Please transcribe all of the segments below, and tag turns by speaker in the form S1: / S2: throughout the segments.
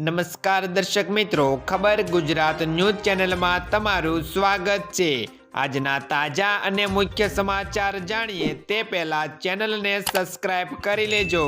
S1: નમસ્કાર દર્શક મિત્રો, ખબર ગુજરાત ન્યૂઝ ચેનલમાં તમારું સ્વાગત છે. આજના તાજા અને મુખ્ય સમાચાર જાણીએ તે પહેલા ચેનલને સબસ્ક્રાઇબ કરી લેજો.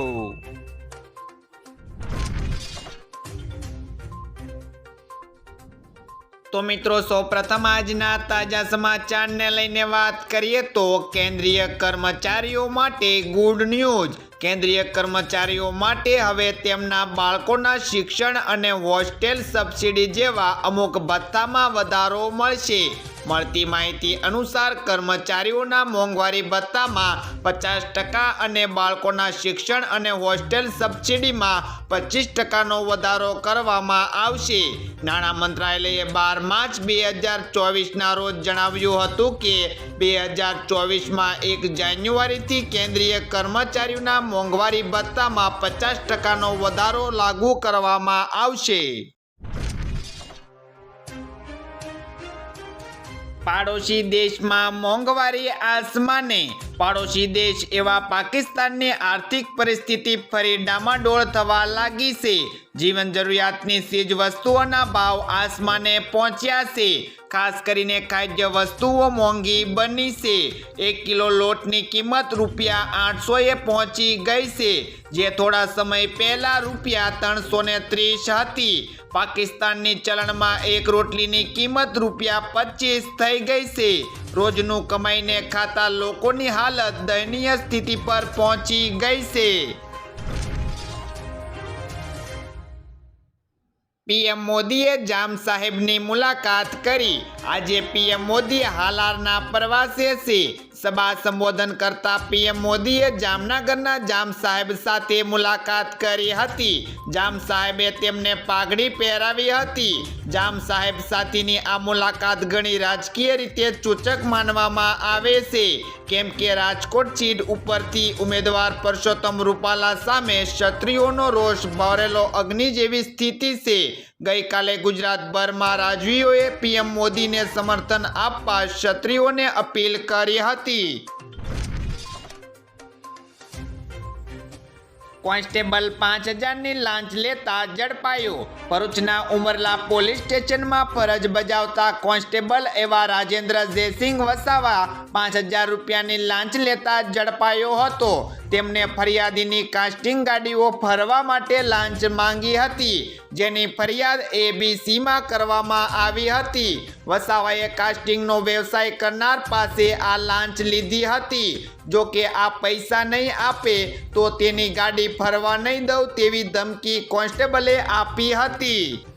S1: તો મિત્રો, સૌપ્રથમ આજના તાજા સમાચારને લઈને વાત કરીએ તો કેન્દ્રીય કર્મચારીઓ માટે ગુડ ન્યૂઝ. કેન્દ્રીય કર્મચારીઓ માટે હવે તેમના બાળકોના શિક્ષણ અને હોસ્ટેલ સબસિડી જેવા અમુક ભથ્થામાં વધારો મળશે. મળતી માહિતી અનુસાર કર્મચારીઓના મોંઘવારી ભથ્થામાં પચાસ ટકા અને બાળકોના શિક્ષણ અને હોસ્ટેલ સબસિડીમાં પચીસ ટકાનો વધારો કરવામાં આવશે. નાણાં મંત્રાલયે બાર માર્ચ બે હજાર ચોવીસના રોજ જણાવ્યું હતું કે બે હજાર ચોવીસમાં એક જાન્યુઆરીથી કેન્દ્રીય કર્મચારીઓના મોંઘવારી ભથ્થામાં પચાસ ટકાનો વધારો લાગુ કરવામાં આવશે. પાડોશી દેશમાં મોંઘવારી આસમાને, પાડોશી દેશ એવા પાકિસ્તાનની આર્થિક પરિસ્થિતિ ફરી ડામાડોળ થવા લાગી છે. જીવન જરૂરિયાતની ચીજ વસ્તુઓના ભાવ આસમાને પહોંચ્યા છે. ખાસ કરીને ખાદ્ય વસ્તુઓ મોંઘી બની છે. એક કિલો લોટની કિંમત રૂપિયા આઠસોએ પહોંચી ગઈ છે, જે થોડા સમય પહેલા રૂપિયા ત્રણસો ત્રીસ હતી. પાકિસ્તાનની ચલણમાં એક રોટલીની કિંમત રૂપિયા પચીસ થઈ ગઈ છે. રોજનું કમાઈને ખાતા લોકોની હાલત દયનીય સ્થિતિ પર પહોંચી ગઈ છે. પીએમ મોદીએ જામ સાહેબની મુલાકાત કરી. આજે પીએમ મોદી હાલારના પ્રવાસે છે. સભા સંબોધન કરતા પીએમ મોદીએ જામનગરના જામ સાહેબ સાથે મુલાકાત કરી હતી. જામ સાહેબે તેમને પાઘડી પહેરાવી હતી. જામ સાહેબ સાથેની આ મુલાકાત ઘણી રાજકીય રીતે સૂચક માનવામાં આવે છે. કેમ કે રાજકોટ સીટ ઉપરથી ઉમેદવાર પરસોત્તમ રૂપાલા સામે ક્ષત્રિયોનો રોષ ભરેલો અગ્નિ જેવી સ્થિતિ છે. ગઈકાલે ગુજરાતભરમાં રાજવીઓએ પીએમ મોદીને સમર્થન આપવા ક્ષત્રિયોને અપીલ કરી હતી. કોન્સ્ટેબલ પાંચ હજારની લાંચ લેતા ઝડપાયો. ભરૂચના ઉમરલા પોલીસ સ્ટેશનમાં ફરજ બજાવતા કોન્સ્ટેબલ એવા રાજેન્દ્ર જયસિંહ વસાવા પાંચ હજાર રૂપિયાની લાંચ લેતા ઝડપાયો હતો. તેમને ફરિયાદીની કાસ્ટિંગ ગાડીઓ ફરવા માટે લાંચ માંગી હતી. જેની ફરિયાદ એબીસીમાં કરવામાં આવી હતી. વસાવાએ કાસ્ટિંગનો વ્યવસાય કરનાર પાસે આ લાંચ લીધી હતી. જો કે આ પૈસા નહીં આપે, તો તેની ગાડી ફરવા નહીં દઉં તેવી ધમકી કોન્સ્ટેબલે આપી હતી.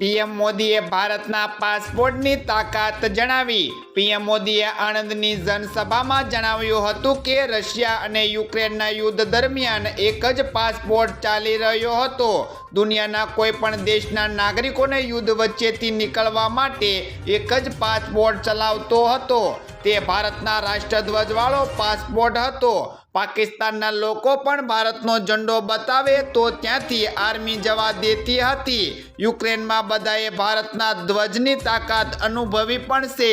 S1: પીએમ મોદીએ ભારતના પાસપોર્ટની તાકાત જણાવી. પીએમ મોદીએ આણંદની જનસભામાં જણાવ્યું હતું કે રશિયા અને યુક્રેનના યુદ્ધ દરમિયાન એક જ પાસપોર્ટ ચાલી રહ્યો હતો. દુનિયાના કોઈ પણ દેશના નાગરિકોને યુદ્ધ વચ્ચેથી નીકળવા માટે એક જ પાસપોર્ટ ચલાવતો હતો. તે ભારતના રાષ્ટ્રધ્વજવાળો પાસપોર્ટ હતો. પાકિસ્તાનના લોકો પણ ભારતનો ઝંડો બતાવે તો ત્યાંથી આર્મી જવા દેતી હતી. યુક્રેનમાં બધાએ ભારતના ધ્વજની તાકાત અનુભવી પણ છે.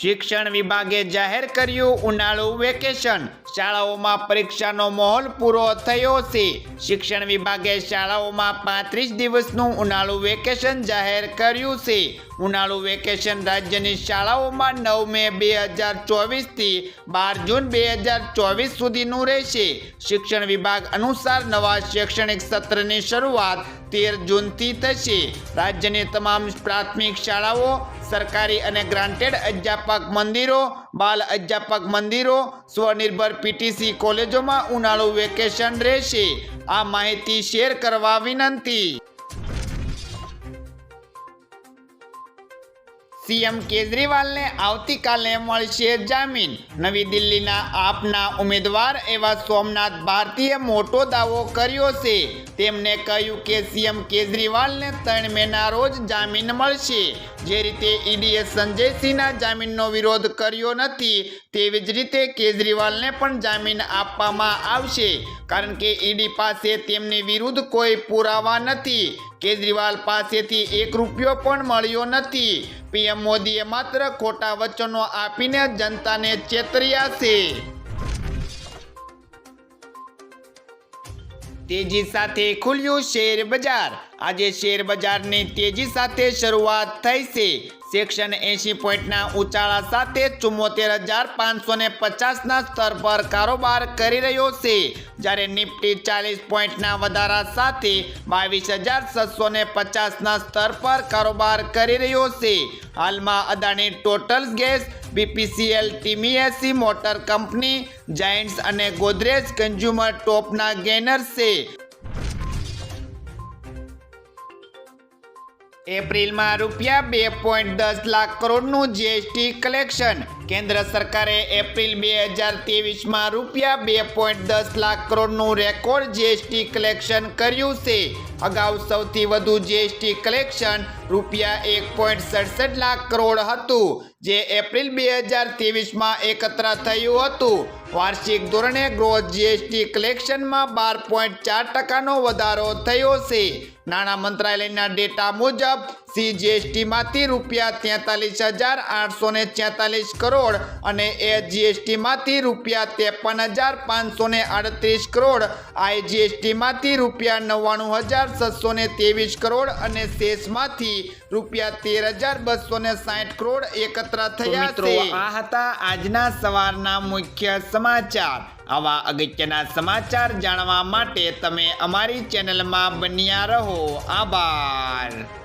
S1: શિક્ષણ વિભાગે જાહેર કર્યું ઉનાળુ વેકેશન. શાળાઓમાં પરીક્ષાનો માહોલ પૂરો થયો છે. શિક્ષણ વિભાગે શાળાઓમાં પાંત્રીસ દિવસનું ઉનાળુ વેકેશન જાહેર કર્યું છે. ઉનાળુ વેકેશન રાજ્યની શાળાઓમાં નવ મે બે હજાર ચોવીસથી બાર જૂન બે હજાર ચોવીસ સુધીનું રહેશે. શિક્ષણ વિભાગ અનુસાર નવા શૈક્ષણિક સત્રની શરૂઆત તેર જૂનથી થશે. રાજ્યની તમામ પ્રાથમિક શાળાઓ, સરકારી અને ગ્રાન્ટેડ અધ્યાપક મંદિરો, બાલ અધ્યાપક મંદિરો, સ્વનિર્ભર પીટીસી કોલેજોમાં ઉનાળુ વેકેશન રહેશે. આ માહિતી શેર કરવા વિનંતી. સીએમ કેજરીવાલને આવતીકાલે મળશે જામીન. નવી દિલ્હીના આપના ઉમેદવાર એવા સોમનાથ ભારતીએ મોટો દાવો કર્યો છે. તેમણે કહ્યું કે સીએમ કેજરીવાલને ત્રણ મેના રોજ જામીન મળશે. જે રીતે ઈડીએ સંજયસિંહના જામીનનો વિરોધ કર્યો નથી, તેવી જ રીતે કેજરીવાલને પણ જામીન આપવામાં આવશે. કારણ કે ઈડી પાસે તેમની વિરુદ્ધ કોઈ પુરાવા નથી. કેજરીવાલ પાસેથી એક રૂપિયો પણ મળ્યો નથી. પીએમ મોદીએ માત્ર ખોટા વચનો આપીને જનતાને ચેતર્યા છે. તેજી સાથે ખુલ્યું શેર બજાર. આજે શેર બજારની તેજી સાથે શરૂઆત થઈ છે. સેક્શન એંશી પોઈન્ટના ઉચાળા સાથે ચુમ્મોતેર હજાર પાંચસો ને પચાસના સ્તર પર કારોબાર કરી રહ્યો છે. જ્યારે નિફ્ટી ચાલીસ પોઈન્ટના વધારા સાથે બાવીસ હજાર છસો ને પચાસના સ્તર પર કારોબાર કરી રહ્યો છે. હાલમાં અદાણી ટોટલ ગેસ, બીપીસીએલ ટીમીએસી મોટર કંપની, જાયન્ટ્સ અને ગોદરેજ કન્ઝ્યુમર ટોપના ગેનર્સ છે. એપ્રિલમાં રૂપિયા બે પોઈન્ટ દસ લાખ કરોડનું જીએસટી કલેક્શન. કેન્દ્ર સરકારે એપ્રિલ બે હજાર ત્રેવીસમાં રૂપિયા બે પોઈન્ટ દસ લાખ કરોડનું રેકોર્ડ જીએસટી કલેક્શન કર્યું છે. અગાઉ સૌથી વધુ જીએસટી કલેક્શન રૂપિયા એક પોઈન્ટ સડસઠ લાખ કરોડ હતું, જે એપ્રિલ બે હજાર ત્રેવીસમાં એકત્ર થયું હતું. વાર્ષિક ધોરણે ગ્રોથ જીએસટી કલેક્શનમાં બાર પોઈન્ટ ચાર ટકાનો વધારો થયો છે. નાણાં મંત્રાલયના ડેટા મુજબ સીજીએસટીમાંથી રૂપિયા તેતાલીસ હજાર આઠસો ને છેતાલીસ કરોડ અને એજીએસટીમાંથી રૂપિયા ત્રેપન હજાર પાંચસો ને આડત્રીસ કરોડ આઈજીએસટીમાંથી રૂપિયા નવ્વાણું હજાર છસો ને ત્રેવીસ કરોડ અને શેષમાંથી રૂપિયા તેર હજાર બસો ને સાઠ કરોડ એકત્ર થયા છે. આ હતા આજના સવારના મુખ્ય સમાચાર. આવા અગત્યના સમાચાર જાણવા માટે તમે અમારી ચેનલમાં બન્યા રહો. આભાર.